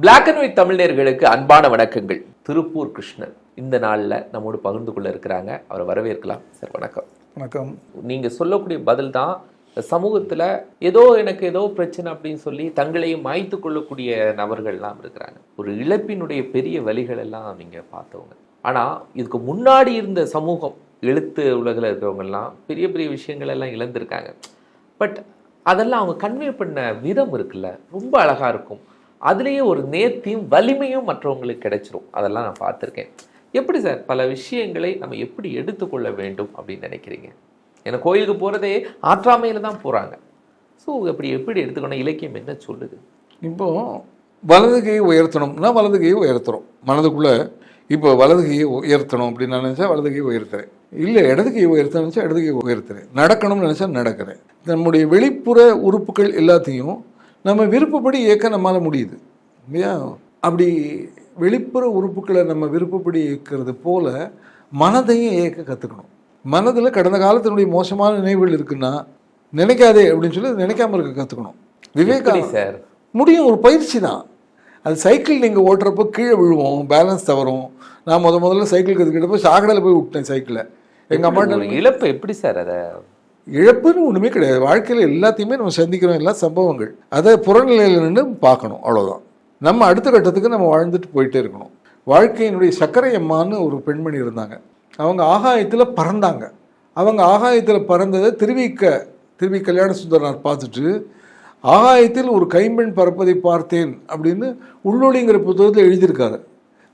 Black and white தமிழர்களுக்கு அன்பான வணக்கங்கள். திருப்பூர் கிருஷ்ணன் இந்த நாள்ல நம்மோடு பகிர்ந்து கொள்ள இருக்கிறாங்க. அவரை வரவேற்கலாம். சார் வணக்கம். வணக்கம். நீங்க சொல்லக்கூடிய பதில் தான் சமூகத்துல ஏதோ எனக்கு ஏதோ பிரச்சனை அப்படின்னு சொல்லி தங்களையும் மாய்த்து கொள்ளக்கூடிய நபர்கள்லாம் இருக்கிறாங்க. ஒரு இழப்பினுடைய பெரிய வழிகள் எல்லாம் நீங்க பார்த்தவங்க. ஆனா இதுக்கு முன்னாடி இருந்த சமூகம் எழுத்து உலகில் இருக்கிறவங்கெல்லாம் பெரிய பெரிய விஷயங்கள் எல்லாம் இழந்திருக்காங்க. பட் அதெல்லாம் அவங்க கன்வே பண்ண விதம் இருக்குல்ல. ரொம்ப அழகா இருக்கும். அதுலேயே ஒரு நேர்த்தியும் வலிமையும் மற்றவங்களுக்கு கிடைச்சிரும். அதெல்லாம் நான் பார்த்துருக்கேன். எப்படி சார்? பல விஷயங்களை நம்ம எப்படி எடுத்துக்கொள்ள வேண்டும் அப்படின்னு நினைக்கிறீங்க? ஏன்னா கோயிலுக்கு போகிறதே ஆற்றாமையில் தான் போகிறாங்க ஸோ அப்படி எப்படி எடுத்துக்கணும்? இலக்கியம் என்ன சொல்லுது? இப்போ வலது கையை உயர்த்தணும்னா வலது கையை உயர்த்துறோம். மனதுக்குள்ளே இப்போ வலது கையை உயர்த்தணும் அப்படின்னு நான் நினச்சா வலது கையை உயர்த்துறேன். இல்லை இடது கையை உயர்த்தணும் நினச்சா இடது கையை உயர்த்துறேன். நடக்கணும்னு நினச்சா நடக்கிறேன். நம்முடைய வெளிப்புற உறுப்புகள் எல்லாத்தையும் நம்ம விருப்பப்படி இயக்க நம்மால் முடியுது இல்லையா? அப்படி வெளிப்புற உறுப்புகளை நம்ம விருப்பப்படி இயக்கிறது போல மனதையும் இயக்க கற்றுக்கணும் மனதில் கடந்த காலத்தினுடைய மோசமான நினைவுகள் இருக்குன்னா நினைக்காதே அப்படின்னு சொல்லி நினைக்காம இருக்க கற்றுக்கணும் விவேகா சார்? முடியும் ஒரு பயிற்சி தான். அது சைக்கிள் நீங்கள் ஓட்டுறப்போ கீழே விழுவோம் பேலன்ஸ் தவறும். நான் முத முதல்ல சைக்கிள் கற்றுக்கிட்டப்போ சாக்கடையில் போய் விட்டேன் சைக்கிளை. எங்கள் அம்மாட்ட இழப்பு எப்படி சார் அதை? இழப்புன்னு ஒன்றுமே கிடையாது. வாழ்க்கையில் எல்லாத்தையுமே நம்ம சந்திக்கிறோம் எல்லா சம்பவங்கள். அதை புறநிலையில் நின்று பார்க்கணும் அவ்வளோதான் நம்ம அடுத்த கட்டத்துக்கு நம்ம வாழ்ந்துட்டு போயிட்டே இருக்கணும். வாழ்க்கையினுடைய சர்க்கரை அம்மான்னு ஒரு பெண்மணி இருந்தாங்க. அவங்க ஆகாயத்தில் பறந்தாங்க. அவங்க ஆகாயத்தில் பறந்ததை திருவிக்க திருவி கல்யாண சுந்தரனார் பார்த்துட்டு ஆகாயத்தில் ஒரு கைம்பெண் பறப்பதை பார்த்தேன் அப்படின்னு உள்ளொளிங்கிற புத்தகத்தில் எழுதியிருக்காரு.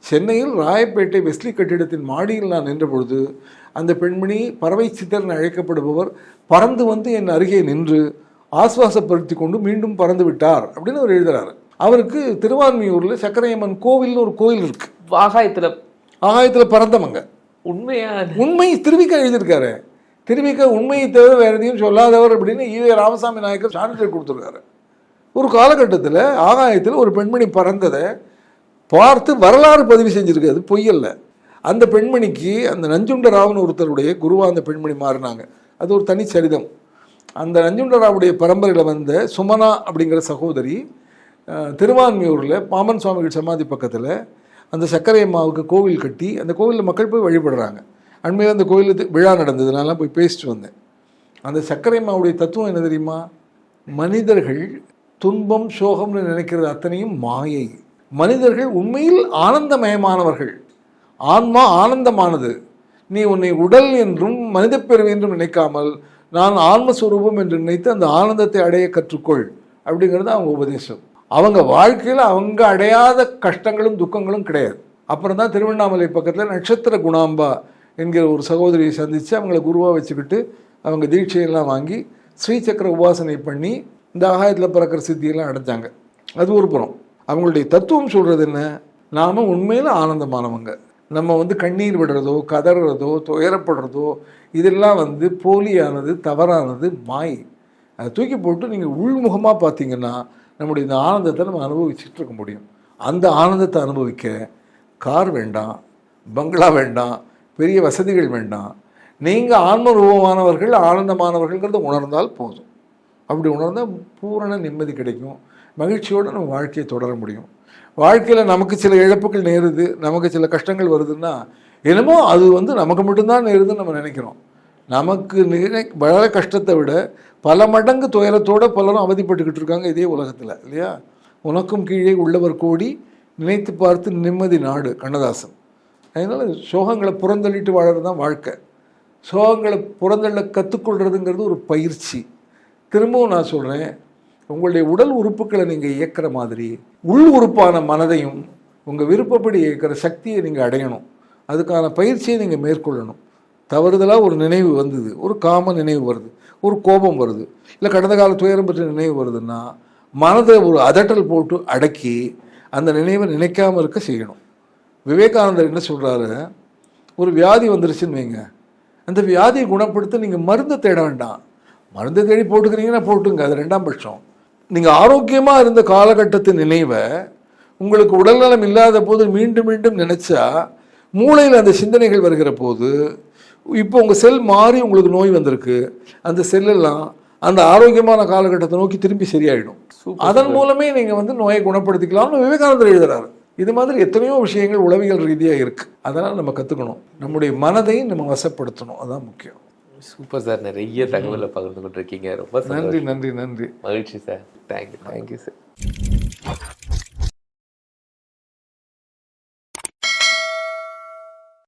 சென்னையில் ராயப்பேட்டை வெஸ்லி கட்டிடத்தின் மாடியில் நான் நின்ற பொழுது அந்த பெண்மணி பறவை சித்தர் என அழைக்கப்படுபவர் பறந்து வந்து என் அருகே நின்று ஆஸ்வாசப்படுத்தி கொண்டு மீண்டும் பறந்து விட்டார் அப்படின்னு அவர் எழுதுறாரு. அவருக்கு திருவான்மியூரில் சக்கரையம்மன் கோவில்னு ஒரு கோயில் இருக்கு. ஆகாயத்துல. ஆகாயத்தில் பறந்தவங்க. உண்மையா? உண்மை திருவிக்க எழுதியிருக்காரு. திருவிக்க உண்மையை தவிர வேற எதையும் சொல்லாதவர் அப்படின்னு ஈவே ராமசாமி நாயக்கர் சான்றிதழ் கொடுத்துருக்காரு. ஒரு காலகட்டத்தில் ஆகாயத்தில் ஒரு பெண்மணி பறந்ததை பார்த்து வரலாறு பதிவு செஞ்சிருக்கு. அது பொய்யல்ல அந்த பெண்மணிக்கு அந்த நஞ்சுண்டராவன் ஒருத்தருடைய குருவாக அந்த பெண்மணி மாறினாங்க. அது ஒரு தனி சரிதம். அந்த நஞ்சுண்டராவுடைய பரம்பரையில் வந்த சுமனா அப்படிங்கிற சகோதரி திருவான்மையூரில் பாமன் சுவாமிகள் சமாதி பக்கத்தில் அந்த சர்க்கரை அம்மாவுக்கு கோவில் கட்டி அந்த கோவிலில் மக்கள் போய் வழிபடுறாங்க. அண்மையில் அந்த கோயிலில் விழா நடந்ததுனாலலாம் போய் பேசிட்டு வந்தேன். அந்த சர்க்கரை அம்மாவுடைய தத்துவம் என்ன தெரியுமா? மனிதர்கள் துன்பம் சோகம்னு நினைக்கிறது அத்தனையும் மாயை. மனிதர்கள் உண்மையில் ஆனந்தமயமானவர்கள். ஆன்மா ஆனந்தமானது. நீ உன்னை உடல் என்றும் மனித மனிதப்பிறவி என்றும் நினைக்காமல் நான் ஆன்மஸ்வரூபம் என்று நினைத்து அந்த ஆனந்தத்தை அடைய கற்றுக்கொள் அப்படிங்கிறது அவங்க உபதேசம். அவங்க வாழ்க்கையில் அவங்க அடையாத கஷ்டங்களும் துக்கங்களும் கிடையாது. அப்புறம் தான் திருவண்ணாமலை பக்கத்தில் நட்சத்திர குணாம்பா என்கிற ஒரு சகோதரியை சந்தித்து அவங்கள குருவாக வச்சுக்கிட்டு அவங்க தீட்சையெல்லாம் வாங்கி ஸ்ரீசக்கர உபாசனை பண்ணி இந்த ஆகாயத்தில் பிறக்கிற சித்தியெல்லாம் அடைஞ்சாங்க. அது ஒரு புறம். அவங்களுடைய தத்துவம் சொல்கிறது என்ன? நாம உண்மையில் ஆனந்தமானவங்க. நம்ம வந்து கண்ணீர் விடுறதோ கதறதோ துயரப்படுறதோ இதெல்லாம் வந்து போலியானது தவறானது மாய். அதை தூக்கி போட்டு நீங்கள் உள்முகமாக பார்த்தீங்கன்னா நம்முடைய இந்த ஆனந்தத்தை நம்ம அனுபவிச்சுட்டு இருக்க முடியும். அந்த ஆனந்தத்தை அனுபவிக்க கார் வேண்டாம் பங்களா வேண்டாம் பெரிய வசதிகள் வேண்டாம். நீங்கள் ஆன்மரூபமானவர்கள் ஆனந்தமானவர்கள்ங்கிறத உணர்ந்தால் போதும். அப்படி உணர்ந்தால் பூரண நிம்மதி கிடைக்கும். மகிழ்ச்சியோடு நம்ம வாழ்க்கையை தொடர முடியும். வாழ்க்கையில் நமக்கு சில இழப்புகள் நேருது நமக்கு சில கஷ்டங்கள் வருதுன்னா என்னமோ அது வந்து நமக்கு மட்டும்தான் நேருதுன்னு நம்ம நினைக்கிறோம். நமக்கு நினை வளர கஷ்டத்தை விட பல மடங்கு துயரத்தோடு பலரும் அவதிப்பட்டுக்கிட்டு இருக்காங்க இதே உலகத்தில் இல்லையா? உனக்கும் கீழே உள்ளவர் கோடி நினைத்து பார்த்து நிம்மதி நாடு கண்ணதாசன். அதனால் சோகங்களை புறந்தள்ளிட்டு வாழறது தான் வாழ்க்கை. சோகங்களை புறந்தள்ள கற்றுக்கொள்றதுங்கிறது ஒரு பயிற்சி. திரும்பவும் நான் சொல்கிறேன் உங்களுடைய உடல் உறுப்புகளை நீங்கள் இயக்கிற மாதிரி உள் உறுப்பான மனதையும் உங்கள் விருப்பப்படி இயக்கிற சக்தியை நீங்கள் அடையணும். அதுக்கான பயிற்சியை நீங்கள் மேற்கொள்ளணும். தவறுதலாக ஒரு நினைவு வந்தது ஒரு காம நினைவு வருது ஒரு கோபம் வருது இல்லை கடந்த கால துயரம் பற்றி நினைவு வருதுன்னா மனதை ஒரு அதட்டல் போட்டு அடக்கி அந்த நினைவை நினைக்காமல் இருக்க செய்யணும். விவேகானந்தர் என்ன சொல்கிறாரு ஒரு வியாதி வந்துருச்சுன்னு வைங்க. அந்த வியாதியை குணப்படுத்த நீங்கள் மருந்தை தேட வேண்டாம். மருந்து தேடி போட்டுக்கிறீங்கன்னா போட்டுங்க அது ரெண்டாம் பட்சம். நீங்கள் ஆரோக்கியமாக இருந்த காலகட்டத்தின் நினைவை உங்களுக்கு உடல்நலம் இல்லாத போது மீண்டும் மீண்டும் நினச்சா மூளையில் அந்த சிந்தனைகள் வருகிற போது இப்போ உங்கள் செல் மாறி உங்களுக்கு நோய் வந்திருக்கு. அந்த செல்லெல்லாம் அந்த ஆரோக்கியமான காலகட்டத்தை நோக்கி திரும்பி சரியாயிடும். அதன் மூலமே நீங்கள் வந்து நோயை குணப்படுத்திக்கலாம்னு விவேகானந்தர் எழுதுறாரு. இது மாதிரி எத்தனையோ விஷயங்கள் உளவியல் ரீதியாக இருக்குது அதனால் நம்ம கற்றுக்கணும் நம்முடைய மனதையும் நம்ம வசப்படுத்தணும். அதுதான் முக்கியம். சூப்பர் சார் நிறைய தகவலை பகிர்ந்து கொண்டிருக்கீங்க. ரொம்ப நன்றி நன்றி நன்றி. மகிழ்ச்சி சார் தேங்க்யூ தேங்க்யூ சார்